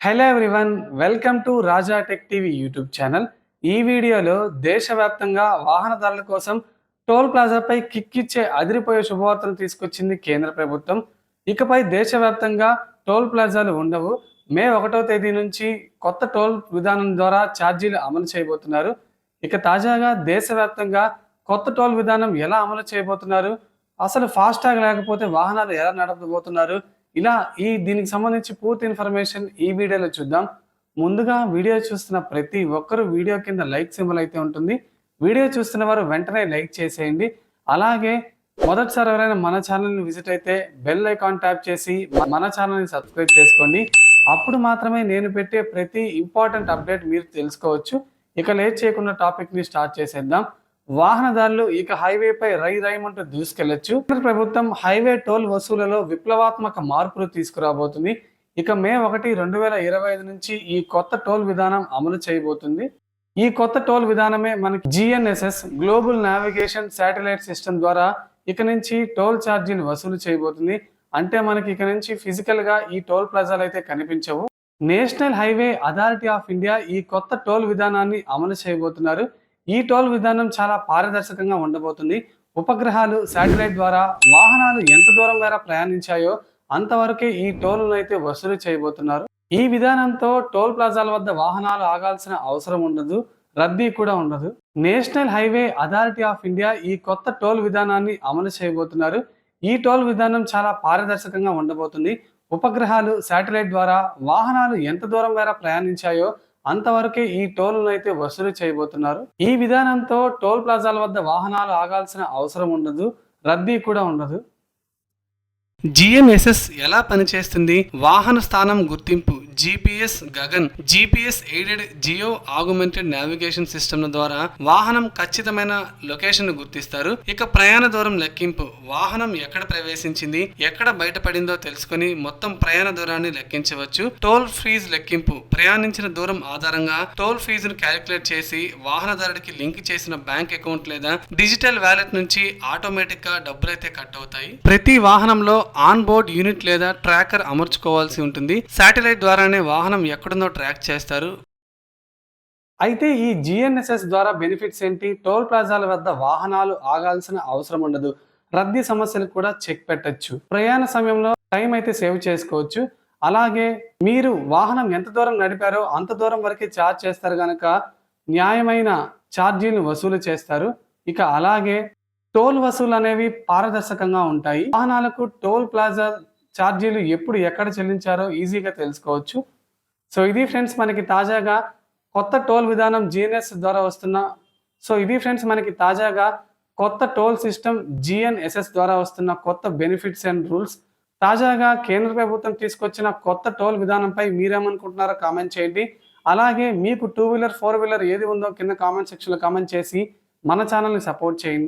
Hello everyone welcome to Raja tech TV YouTube channel ఈ వీడియోలో దేశవ్యాప్తంగా వాహనదారుల కోసం టోల్ ప్లాజాపై కిక్ ఇచ్చే అదిరిపోయే శుభవార్తను తీసుకొచ్చింది కేంద్ర ప్రభుత్వం. ఇకపై దేశవ్యాప్తంగా టోల్ ప్లాజాలు ఉండవు. మే ఒకటో తేదీ నుంచి కొత్త టోల్ విధానం ద్వారా ఛార్జీలు అమలు చేయబోతున్నారు. ఇక తాజాగా దేశవ్యాప్తంగా కొత్త టోల్ విధానం ఎలా అమలు చేయబోతున్నారు? అసలు ఫాస్టాగ్ లేకపోతే వాహనాలు ఎలా నడపబోతున్నారు? ఇలా ఈ దీనికి సంబంధించి పూర్తి ఇన్ఫర్మేషన్ ఈ వీడియోలో చూద్దాం. ముందుగా వీడియో చూస్తున్న ప్రతి ఒక్కరు వీడియో కింద లైక్ సింబల్ అయితే ఉంటుంది. వీడియో చూస్తున్న వారు వెంటనే లైక్ చేసేయండి. అలాగే మొదటిసారి ఎవరైనా మన ఛానల్ని విజిట్ అయితే బెల్ ఐకాన్ ట్యాప్ చేసి మన ఛానల్ని సబ్స్క్రైబ్ చేసుకోండి. అప్పుడు మాత్రమే నేను పెట్టే ప్రతి ఇంపార్టెంట్ అప్డేట్ మీరు తెలుసుకోవచ్చు. ఇక లేట్ చేయకుండా టాపిక్ని స్టార్ట్ చేసేద్దాం. వాహనదారులు ఇక హైవేపై రై రైమంటూ దూసుకెళ్ళొచ్చు. ప్రభుత్వం హైవే టోల్ వసూలలో విప్లవాత్మక మార్పులు తీసుకురాబోతుంది. ఇక మే ఒకటి రెండు వేల ఇరవై ఐదు నుంచి ఈ కొత్త టోల్ విధానం అమలు చేయబోతుంది. ఈ కొత్త టోల్ విధానమే మనకి GNSS global navigation satellite system ద్వారా ఇక నుంచి టోల్ ఛార్జీని వసూలు చేయబోతుంది. అంటే మనకి ఇక నుంచి ఫిజికల్గా ఈ టోల్ ప్లాజాలు అయితే కనిపించవు. National highway authority of India ఈ కొత్త టోల్ విధానాన్ని అమలు చేయబోతున్నారు. ఈ టోల్ విధానం చాలా పారదర్శకంగా ఉండబోతుంది. ఉపగ్రహాలు శాటిలైట్ ద్వారా వాహనాలు ఎంత దూరం మేర ప్రయాణించాయో అంతవరకే ఈ టోల్ను అయితే వసూలు చేయబోతున్నారు. ఈ విధానంతో టోల్ ప్లాజాల వద్ద వాహనాలు ఆగాల్సిన అవసరం ఉండదు రద్దీ కూడా ఉండదు. National highway authority of India ఈ కొత్త టోల్ విధానాన్ని అమలు చేయబోతున్నారు. ఈ టోల్ విధానం చాలా పారదర్శకంగా ఉండబోతుంది. ఉపగ్రహాలు శాటిలైట్ ద్వారా వాహనాలు ఎంత దూరం మేర ప్రయాణించాయో అంతవరకే ఈ టోల్ను అయితే వసూలు చేయబోతున్నారు. ఈ విధానంతో టోల్ ప్లాజాల వద్ద వాహనాలు ఆగాల్సిన అవసరం ఉండదు రద్దీ కూడా ఉండదు. జిఎన్ఎస్ఎస్ ఎలా పనిచేస్తుంది? వాహన స్థానం గుర్తింపు GPS Gagan GPS aided geo augmented navigation system ద్వారా వాహనం ఖచ్చితమైన లొకేషన్ గుర్తిస్తారు. ఇక ప్రయాణ దూరం లెక్కింపు వాహనం ఎక్కడ ప్రవేశించింది ఎక్కడ బయటపడిందో తెలుసుకొని మొత్తం ప్రయాణ దూరాన్ని లెక్కించవచ్చు. టోల్ ఫీజ్ లెక్కింపు ప్రయాణించిన దూరం ఆధారంగా టోల్ ఫీజును క్యాలిక్యులేట్ చేసి వాహనదారుడికి లింక్ చేసిన బ్యాంక్ అకౌంట్ లేదా డిజిటల్ వ్యాలెట్ నుంచి ఆటోమేటిక్గా డబ్బులైతే కట్ అవుతాయి. ప్రతి వాహనంలో ఆన్ బోర్డ్ యూనిట్ లేదా ట్రాకర్ అమర్చుకోవాల్సి ఉంటుంది. శాటిలైట్ ద్వారానే వాహనం ఎక్కడుందో ట్రాక్ చేస్తారు. అయితే ఈ జిఎన్ఎస్ఎస్ ద్వారా బెనిఫిట్స్ ఏంటి? టోల్ ప్లాజాల వద్ద వాహనాలు ఆగాల్సిన అవసరం ఉండదు. రద్దీ సమస్యలు కూడా చెక్ పెట్టచ్చు. ప్రయాణ సమయంలో టైం అయితే సేవ్ చేసుకోవచ్చు. అలాగే మీరు వాహనం ఎంత దూరం నడిపారో అంత దూరం వరకే ఛార్జ్ చేస్తారు కనుక న్యాయమైన ఛార్జీలను వసూలు చేస్తారు. ఇక అలాగే టోల్ వసూలు అనేవి పారదర్శకంగా ఉంటాయి. వాహనాలకు టోల్ ప్లాజా ఛార్జీలు ఎప్పుడు ఎక్కడ చెల్లించారో ఈజీగా తెలుసుకోవచ్చు. సో ఇది ఫ్రెండ్స్ మనకి తాజాగా కొత్త టోల్ విధానం జిఎన్ఎస్ ద్వారా వస్తున్న సో ఇది ఫ్రెండ్స్ మనకి తాజాగా కొత్త టోల్ సిస్టమ్ జిఎన్ఎస్ఎస్ ద్వారా వస్తున్న కొత్త బెనిఫిట్స్ అండ్ రూల్స్. తాజాగా కేంద్ర ప్రభుత్వం తీసుకొచ్చిన కొత్త టోల్ విధానంపై మీరేమనుకుంటున్నారో కామెంట్ చేయండి. అలాగే మీకు టూ వీలర్ ఫోర్ వీలర్ ఏది ఉందో కింద కామెంట్ సెక్షన్లో కామెంట్ చేసి మన ఛానల్ని సపోర్ట్ చేయండి.